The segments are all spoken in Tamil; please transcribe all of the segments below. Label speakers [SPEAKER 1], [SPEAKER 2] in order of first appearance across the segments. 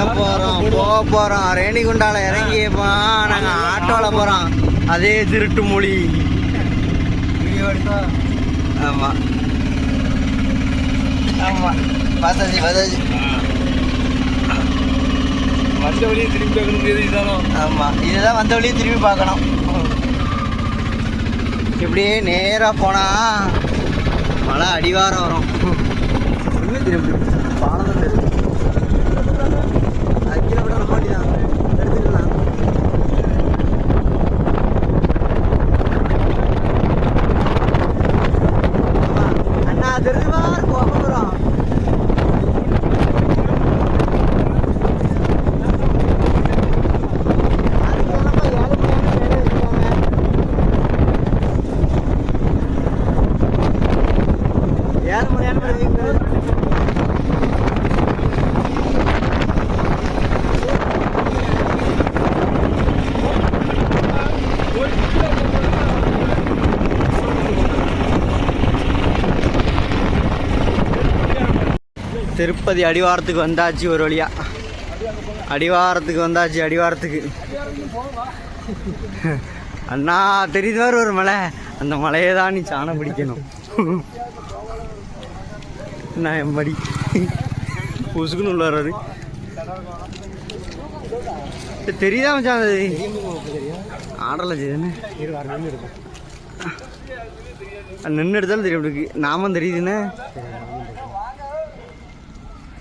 [SPEAKER 1] வர போறோம் போக போறோம். ரேணிகுண்டால இறங்கியப்பா நாங்க ஆட்டோல போறோம். அதே திருட்டு மொழி. ஆமா. ஆமா. பார்த்தாச்சு பார்த்தாச்சு
[SPEAKER 2] வந்த வழியை திரும்பி பார்க்க முடியாது இதாலும்
[SPEAKER 1] ஆமா. இதுதான் வந்த வழியை திரும்பி பார்க்கணும். இப்படியே நேரா போனா மழை அடிவாரம் வரும். திரும்பி பாலம் தான் இருக்கு அது ஒரு விட தான் எடுத்துக்கலாம் ஆமா. அண்ணா தெரிஞ்சுமா போக ஏழு மணி திருப்பதி அடிவாரத்துக்கு வந்தாச்சு ஒரு வழியா. அடிவாரத்துக்கு வந்தாச்சு அடிவாரத்துக்கு. அண்ணா தெரியுது வேறு ஒரு மலை. அந்த மலையை தான் நீ சாணம் பிடிக்கணும். நான் எம்படி புசுக்குன்னு உள்ள வர்றாரு தெரியுதா மச்சான் அது? ஆடல செய்யுதுன்னு நின்று எடுத்தாலும் தெரியும் நாமும் நாமம் தெரியுதுன்னு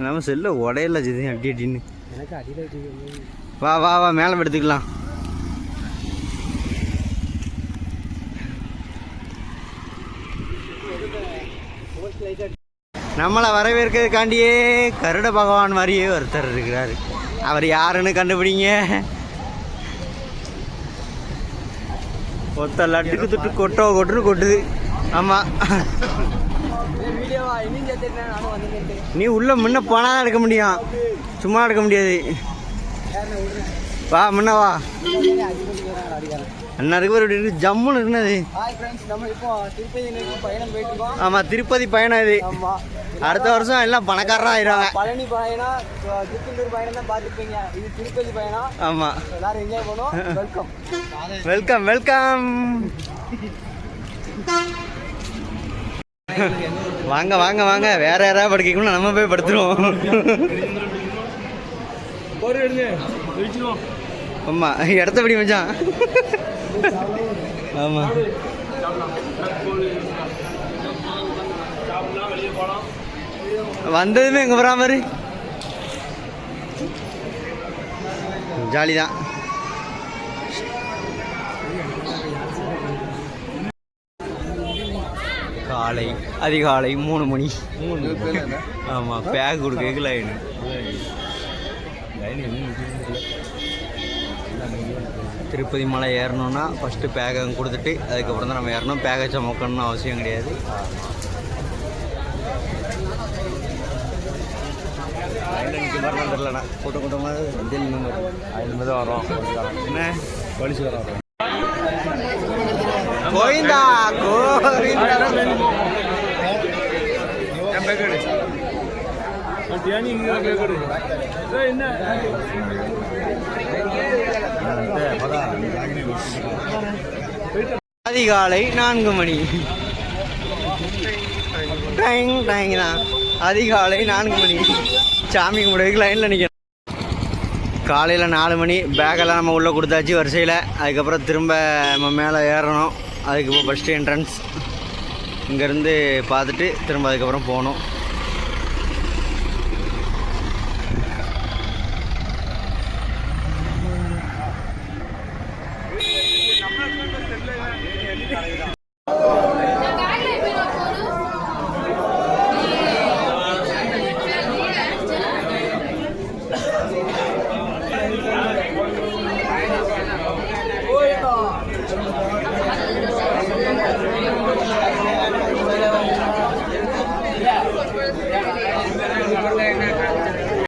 [SPEAKER 1] நம்ம செல்ல உடையல செய்து அடி அடின்னு. வா வா வா மேலே எடுத்துக்கலாம். நம்மளை வரவேற்கிறதுக்காண்டியே கருட பகவான் மாதிரியே ஒருத்தர் இருக்கிறாரு. அவர் யாருன்னு கண்டுபிடிங்க. ஒத்த லட்டுக்கு துட்டு கொட்டோ கொட்டுன்னு கொட்டுது. ஆமாம் நீ உள்ள முன்ன போனா தான் எடுக்க முடியும். சும்மா எடுக்க முடியாது. வா முன்ன வா. அண்ணா இருக்கு ஒரு இருக்கு. ஜம்முன்னு
[SPEAKER 3] நம்ம இப்போ திருப்பதி பயணம் போயிட்டு இருக்கோம்
[SPEAKER 1] ஆமாம் திருப்பதி பயணம் இது.
[SPEAKER 3] ஆமா.
[SPEAKER 1] அடுத்த வருஷம் எல்லாம் பணக்காரராக ஆயிடுவாங்க.
[SPEAKER 3] பழனி பயணம் so, திருச்செந்தூர் பயணம் தான் பார்த்துருப்பீங்க. இது திருப்பதி பயணம்.
[SPEAKER 1] ஆமாம்
[SPEAKER 3] So, எல்லாரும் என்ஜாய் பண்ணுவோம். வெல்கம்
[SPEAKER 1] வெல்கம் வெல்கம் வாங்க வாங்க வாங்க. வேற யாராவது படுக்கணும் நம்ம போய் படுத்துருவோம்.
[SPEAKER 2] ஒரு எடுங்க. வச்சுருவோம்
[SPEAKER 1] ஆமா இடத்த படி மச்சான். ஆமா.
[SPEAKER 2] சாப்பிடலாம் வெளியே போகலாம்
[SPEAKER 1] வந்ததுமே எங்க போறா மாதிரி ஜாலி தான் காலை அதிகாலை மூணு மணி. ஆமாம் பேக் கொடுக்க லைன் திருப்பதி மலை ஏறணும்னா ஃபஸ்ட்டு பேகை கொடுத்துட்டு அதுக்கப்புறம் தான் நம்ம ஏறணும். பேகை சுமக்கணும்னு அவசியம் கிடையாது. வந்துடலண்ணா கூட்டம் கூட்டமாக வண்டியில் நின்று
[SPEAKER 2] ஐந்து தான் வரோம்.
[SPEAKER 1] என்ன?
[SPEAKER 2] வலிச்சு வரோம்.
[SPEAKER 1] கோவிந்தா கோவிந்தா
[SPEAKER 2] என் பேக்கெடு தேனி இங்கே பேக்கெடு என்ன
[SPEAKER 1] அதிகாலை நான்கு மணி. டைங் டைங் தான் அதிகாலை நான்கு மணி. சாமி கும்பிடுறதுக்கு லைனில் நிற்கணும் காலையில் நாலு மணி. பேக்கெல்லாம் நம்ம உள்ளே கொடுத்தாச்சு வரிசையில். அதுக்கப்புறம் திரும்ப நம்ம மேலே ஏறணும். அதுக்கு ஃபஸ்ட்டு என்ட்ரன்ஸ் இங்கேருந்து பார்த்துட்டு திரும்ப அதுக்கப்புறம் போகணும்.